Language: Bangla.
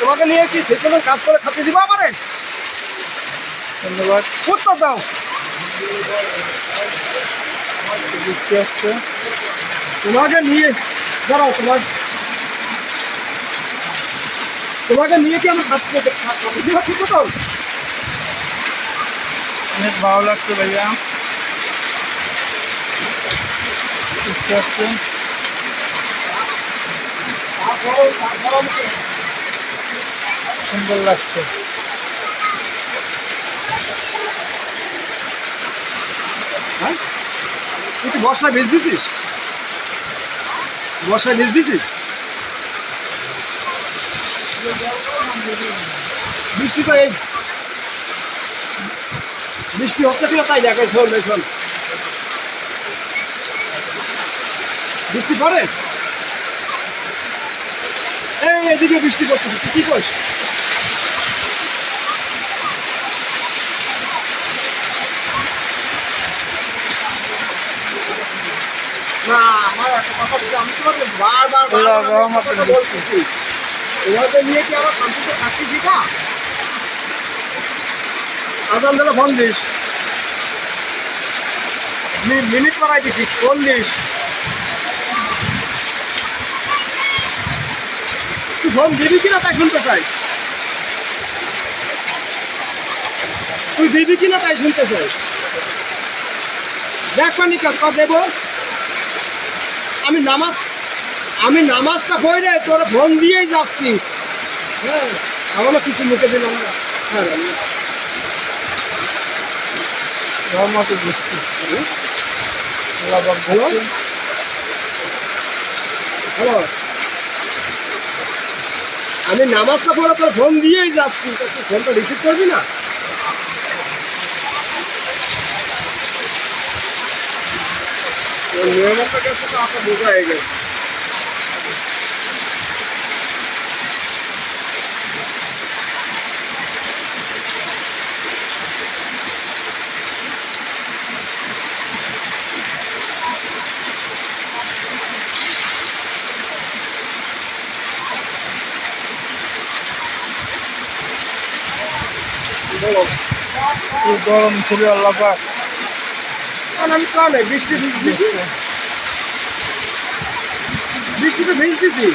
তোমাকে নিয়ে কি কাজ করে খাতে দিবো ধন্যবাদ। তোমাকে নিয়ে দাঁড়াও তোমার তোমাকে নিয়ে কি আমি খাতে খাতে দিবো ঠিক মতন? অনেক ভালো লাগছে ভাইয়া। সুন্দর লাগছে। হ্যাঁ? তুই বর্ষায় বীজ দিছিস? বর্ষায় বীজ দিছিস? বৃষ্টি তো এই বৃষ্টি হচ্ছে কিনা তাই দেখো শোন এই শোন। বৃষ্টি পড়ে এই এদিকে বৃষ্টি পড়তেছে তুই কি করিস না আমার একটা কথা আমি তোমাকে বারবার কথা বলছি কি, তোমাকে নিয়ে কি আমার শান্তিতে থাকতে দিবা আজান দিলে দিস। মিনিট মারাই দিছি ফোন দিবি কিনা তাই শুনতে চাই? তুই দিবি কিনা তাই শুনতে চাই? দেখ পানি কথা দেবো? আমি নামাজ আমি নামাজটা পড়ে তোর ফোন দিয়েই যাচ্ছি। হ্যাঁ আমারও কিছু মুখে দিলাম না। হ্যাঁ হ্যালো আমি নামাজটা পড়ে তোর ফোন দিয়েই যাচ্ছি। ফোনটা রিসিভ করবি না? নিয়মটা কাছে আপনার বোঝা হয়ে গেছে। গরম ছিল আল্লাহ আমি কানে বৃষ্টি ভিজতেছি বৃষ্টিতে ভিজতেছি